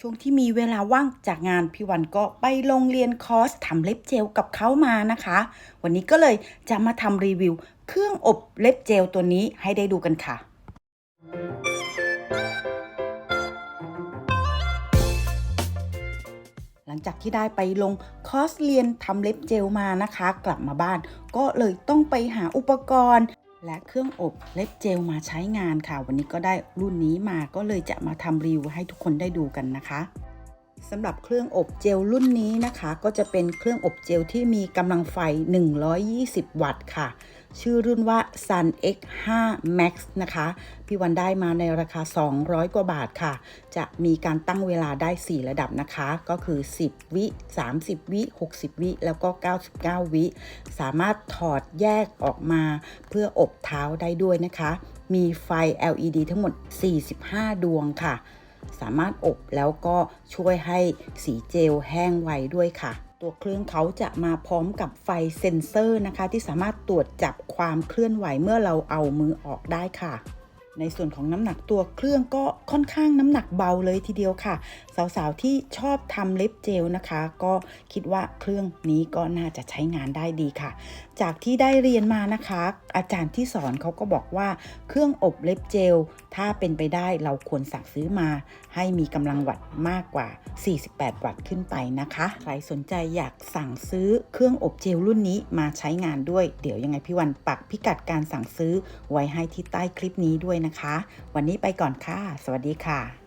ช่วงที่มีเวลาว่างจากงานพี่วันก็ไปโรงเรียนคอร์สทำเล็บเจลกับเขามานะคะ วันนี้ก็เลยจะมาทำรีวิว เครื่องอบเล็บเจลตัวนี้ให้ได้ดูกันค่ะ หลังจากที่ได้ไปลงคอร์สเรียนทำเล็บเจลมานะคะ กลับมาบ้านก็เลยต้องไปหาอุปกรณ์ และเครื่องอบเล็บเจลมาใช้งานค่ะ วันนี้ก็ได้รุ่นนี้มาก็เลยจะมาทำรีวิวให้ทุกคนได้ดูกันนะคะ สำหรับเครื่องอบเจลรุ่นนี้นะคะ ก็จะเป็นเครื่องอบเจลที่มีกำลังไฟ 120 วัตต์ค่ะ ชื่อรุ่นว่า Sun X5 Max นะคะ พี่วันได้มาในราคา 200 กว่าบาทค่ะ จะมีการตั้งเวลาได้ 4 ระดับนะคะ ก็คือ 10 วิ 30 วิ 60 วิ แล้วก็ 99 วิ สามารถถอดแยกออกมาเพื่ออบเท้าได้ด้วยนะคะ มีไฟ LED ทั้งหมด 45 ดวงค่ะ สามารถอบแล้วก็ช่วยให้สีเจลแห้งไวด้วยค่ะ ตัวเครื่องเขาจะมาพร้อมกับไฟเซ็นเซอร์นะคะ ที่สามารถตรวจจับความเคลื่อนไหวเมื่อเราเอามือออกได้ค่ะ ในส่วนของน้ำหนักตัวเครื่องก็ค่อนข้างน้ำหนักเบาเลยทีเดียวค่ะ สาวๆที่ชอบทำเล็บเจลนะคะ ก็คิดว่าเครื่องนี้ก็น่าจะใช้งานได้ดีค่ะ จากที่ได้เรียนมานะคะ อาจารย์ที่สอนเขาก็บอกว่าเครื่องอบเล็บเจล ถ้าเป็นไปได้เราควรสั่งซื้อมา ให้มีกำลังวัตต์มากกว่า 48 วัตต์ขึ้นไปนะคะ ใครสนใจอยากสั่งซื้อเครื่องอบเจลรุ่นนี้มาใช้งานด้วย เดี๋ยวยังไงพี่วันปักพิกัดการสั่งซื้อไว้ให้ที่ใต้คลิปนี้ด้วยนะคะ วันนี้ไปก่อนค่ะ สวัสดีค่ะ